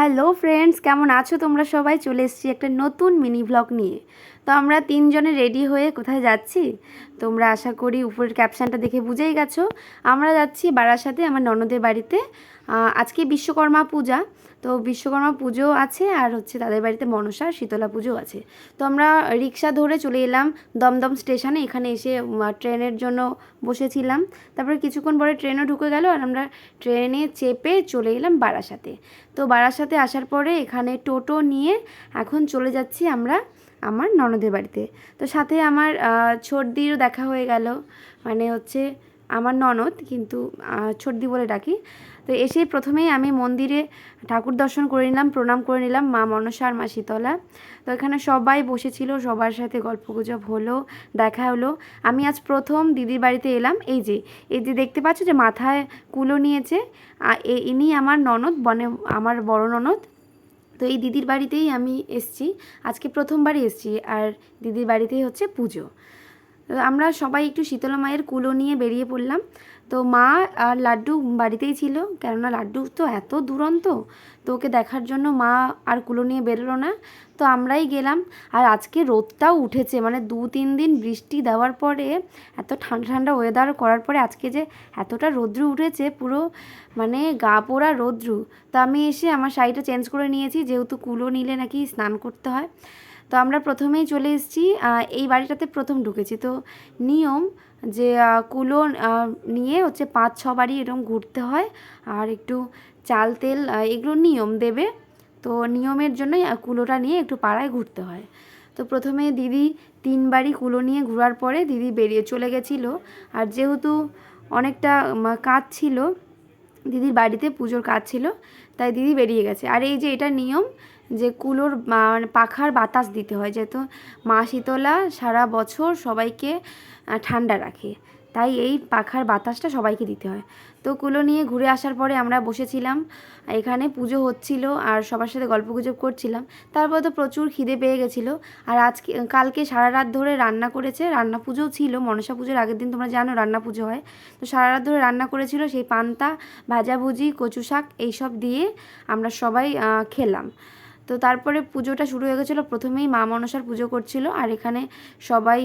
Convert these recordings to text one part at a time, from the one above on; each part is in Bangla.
হ্যালো ফ্রেন্ডস, কেমন আছো? তোমরা সবাই চলে এসেছি একটা নতুন মিনি ব্লগ নিয়ে। তো আমরা তিনজনে রেডি হয়ে কোথায় যাচ্ছি? তোমরা আশা করি উপরের ক্যাপশানটা দেখে বুঝেই গেছো। আমরা যাচ্ছি বারাসাতে, আমার ননদের বাড়িতে। আজকে বিশ্বকর্মা পূজা। তো বিশ্বকর্মা পুজো আছে আর হচ্ছে তাদের বাড়িতে মনসা শীতলা পুজো আছে। তো আমরা রিক্সা ধরে চলে এলাম দমদম স্টেশনে। এখানে এসে ট্রেনের জন্য বসেছিলাম। তারপরে কিছুক্ষণ পরে ট্রেনও ঢুকে গেল আর আমরা ট্রেনে চেপে চলে এলাম বারাসাতে। তো বারাসাতে আসার পরে এখানে টোটো নিয়ে এখন চলে যাচ্ছি আমরা আমার ননদের বাড়িতে। তো সাথে আমার আহ, ছোটদিরও দেখা হয়ে গেল। মানে হচ্ছে আমার ননদ কিন্তু ছোটদি বলে ডাকি। তো এসে প্রথমেই আমি মন্দিরে ঠাকুর দর্শন করে নিলাম, প্রণাম করে নিলাম, মা মনসা আর মা শীতলা। তো এখানে সবাই বসেছিল, সবার সাথে গল্প গুজব হলো, দেখা হলো। আমি আজ প্রথম দিদির বাড়িতে এলাম। এই যে এই যে দেখতে পাচ্ছ যে মাথায় কুলো নিয়েছে ইনি আমার ননদ, বনে, আমার বড় ননদ। তো এই দিদির বাড়িতেই আমি এসছি। আজকে প্রথমবারই এসছি, আর দিদির বাড়িতেই হচ্ছে পুজো। আমরা সবাই একটু শীতলা মায়ের কুলো নিয়ে বেরিয়ে পড়লাম। তো মা আর লাড্ডু বাড়িতেই ছিল, কেননা লাড্ডু তো এত দুরন্ত, তো ওকে দেখার জন্য মা আর কুলো নিয়ে বেরোলো না। তো আমরাই গেলাম, আর আজকে রোদটাও উঠেছে মানে দু তিন দিন বৃষ্টি দেওয়ার পরে, এত ঠান্ডা ঠান্ডা ওয়েদার করার পরে আজকে যে এতটা রৌদ্র উঠেছে, পুরো মানে গা পোড়া রৌদ্র। তো আমি এসে আমার শাড়িটা চেঞ্জ করে নিয়েছি, যেহেতু কুলো নিলে নাকি স্নান করতে হয়। তো আমরা প্রথমেই চলে এসেছি এই বাড়িটাতে প্রথম ঢুকেছি। তো নিয়ম যে কুলো নিয়ে হচ্ছে পাঁচ, ছ বাড়ি এরকম ঘুরতে হয় আর একটু চাল, তেল এগুলো নিয়ম দেবে। তো নিয়মের জন্যই কুলোটা নিয়ে একটু পাড়ায় ঘুরতে হয়। তো প্রথমে দিদি তিন বাড়ি কুলো নিয়ে ঘোরার পরে দিদি বেরিয়ে চলে গেছিল। আর যেহেতু অনেকটা কাজ ছিল, দিদির বাড়িতে পুজোর কাজ ছিল, তাই দিদি বেরিয়ে গেছে। আর এই যে এটা নিয়ম যে কুলোর মানে পাখার বাতাস দিতে হয় যেহেতু মা শীতলা সারা বছর সবাইকে ঠান্ডা রাখে। তাই এই পাখার বাতাসটা সবাইকে দিতে হয়। তো কুলো নিয়ে ঘুরে আসার পরে আমরা বসেছিলাম, এখানে পুজো হচ্ছিল আর সবার সাথে গল্প গুজব করছিলাম। তারপর তো প্রচুর খিদে পেয়ে গেছিল। আর আজকে কালকে সারা রাত ধরে রান্না করেছে, রান্না পুজোও ছিল, মনসা পুজোর আগের দিন তোমরা জানো রান্না পুজো হয়। তো সারা রাত ধরে রান্না করেছিল সেই পান্তা ভাজাভুজি কচু শাক, এইসব দিয়ে আমরা সবাই খেলাম। তো তারপরে পুজোটা শুরু হয়ে গেছিল। প্রথমেই মা মনসার পুজো করছিল আর এখানে সবাই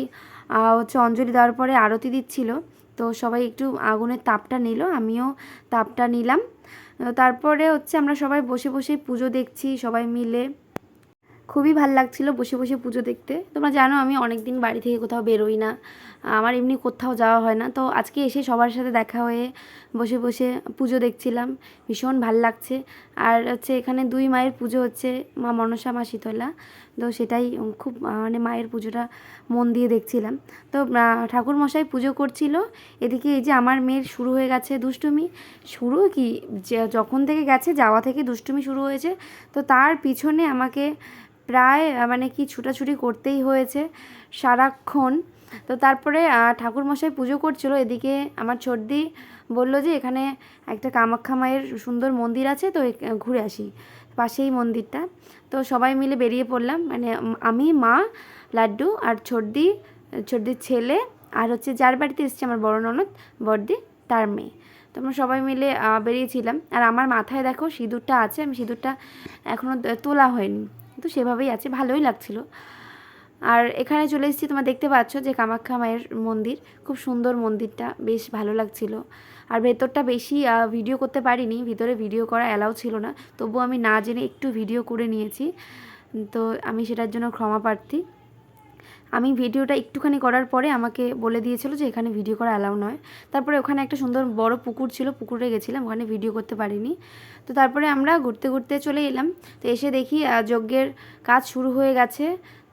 হচ্ছে অঞ্জলি দেওয়ার পরে আরতি দিচ্ছিল। তো সবাই একটু আগুনের তাপটা নিল, আমিও তাপটা নিলাম। তারপরে হচ্ছে আমরা সবাই বসে বসে পুজো দেখছি, সবাই মিলে। খুবই ভালো লাগছিল বসে বসে পুজো দেখতে। তোমরা জানো আমি অনেক দিন বাড়ি থেকে কোথাও বেরোই না। আমার এমনি কোথাও যাওয়া হয় না। তো আজকে এসে সবার সাথে দেখা হয়ে বসে বসে পুজো দেখছিলাম। ভীষণ ভালো লাগছে। আর হচ্ছে এখানে দুই মায়ের পুজো হচ্ছে মা মনসা, মা শীতলা। তো সেটাই খুব মানে মায়ের পুজোটা মন দিয়ে দেখছিলাম। তো ঠাকুর মশাই পুজো করছিল। এদিকে এই যে আমার মেয়ের শুরু হয়ে গেছে দুষ্টুমি। শুরু কি? যখন থেকে গেছে যাওয়া থেকে দুষ্টুমি শুরু হয়েছে। তো তার পিছনে আমাকে প্রায় মানে কি ছুটাছুটি করতেই হয়েছে সারাক্ষণ। তো তারপরে ঠাকুরমশাই পুজো করছিল। এদিকে আমার ছোটদি বলল যে, এখানে একটা কামাখ্যা মায়ের সুন্দর মন্দির আছে, তো ঘুরে আসি। পাশেই মন্দিরটা। তো সবাই মিলে বেরিয়ে পড়লাম। মানে আমি, মা, লাড্ডু আর ছোটদি, ছোটদির ছেলে আর হচ্ছে যার বাড়িতে এসেছে আমার বড় ননদ, বড়দি, তার মেয়ে। তো আমরা সবাই মিলে বেরিয়েছিলাম। আর আমার মাথায় দেখো, সিঁদুরটা আছে। আমি সিঁদুরটা এখনও তোলা হয়নি। তো সেভাবেই আছে, ভালোই লাগছিল। আর এখানে চলে এসেছি, তোমরা দেখতে পাচ্ছ যে কামাখ্যা মায়ের মন্দির, খুব সুন্দর মন্দিরটা, বেশ ভালো লাগছিল। আর ভেতরটা বেশি ভিডিও করতে পারিনি, ভিতরে ভিডিও করা অ্যালাউ ছিল না তবু আমি না জেনে একটু ভিডিও করে নিয়েছি। তো আমি সেটার জন্য ক্ষমা প্রার্থী। আমি ভিডিওটা একটুখানি করার পরে আমাকে বলে দিয়েছিল যে এখানে ভিডিও করা অ্যালাউ নয়। তারপরে ওখানে একটা সুন্দর বড় পুকুর ছিল, পুকুরে গেছিলাম, ওখানে ভিডিও করতে পারিনি। তো তারপরে আমরা ঘুরতে ঘুরতে চলে এলাম। তো এসে দেখি যজ্ঞের কাজ শুরু হয়ে গেছে।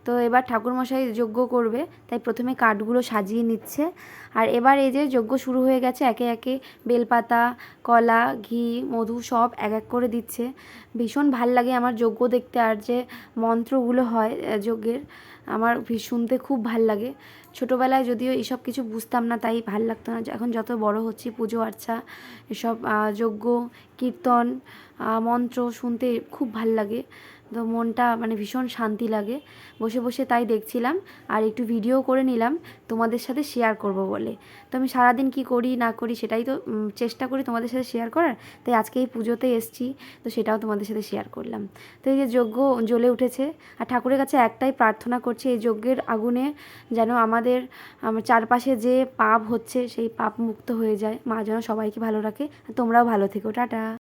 তো এবার ঠাকুরমশাই যজ্ঞ করবে, তাই প্রথমে কাঠগুলো সাজিয়ে নিচ্ছে। আর এবার এই যে যজ্ঞ শুরু হয়ে গেছে, একে একে বেলপাতা, কলা, ঘি, মধু সব এক এক করে দিচ্ছে। ভীষণ ভালো লাগে আমার যজ্ঞ দেখতে, আর যে মন্ত্রগুলো হয় যজ্ঞের, আমার শুনতে খুব ভালো লাগে। ছোটোবেলায় যদিও এইসব কিছু বুঝতাম না, তাই ভালো লাগতো না। এখন যত বড় হচ্ছি, পুজো, আর্চা, এসব যজ্ঞ, কীর্তন মন্ত্র শুনতে খুব ভালো লাগে। তো মনটা মানে ভীষণ শান্তি লাগে। বসে বসে তাই দেখছিলাম আর একটু ভিডিও করে নিলাম তোমাদের সাথে শেয়ার করব বলে। তো আমি সারাদিন কি করি, না করি সেটাই তো চেষ্টা করি তোমাদের সাথে শেয়ার করার। তাই আজকে এই পুজোতে এসছি, তো সেটাও তোমাদের সাথে শেয়ার করলাম। তো এই যে যজ্ঞ জ্বলে উঠেছে আর ঠাকুরের কাছে একটাই প্রার্থনা করছি, এই যজ্ঞের আগুনে যেন আমাদের চারপাশে যে পাপ হচ্ছে সেই পাপ মুক্ত হয়ে যায়। মা যেন সবাইকে ভালো রাখে। তোমরাও ভালো থেকো। টাটা।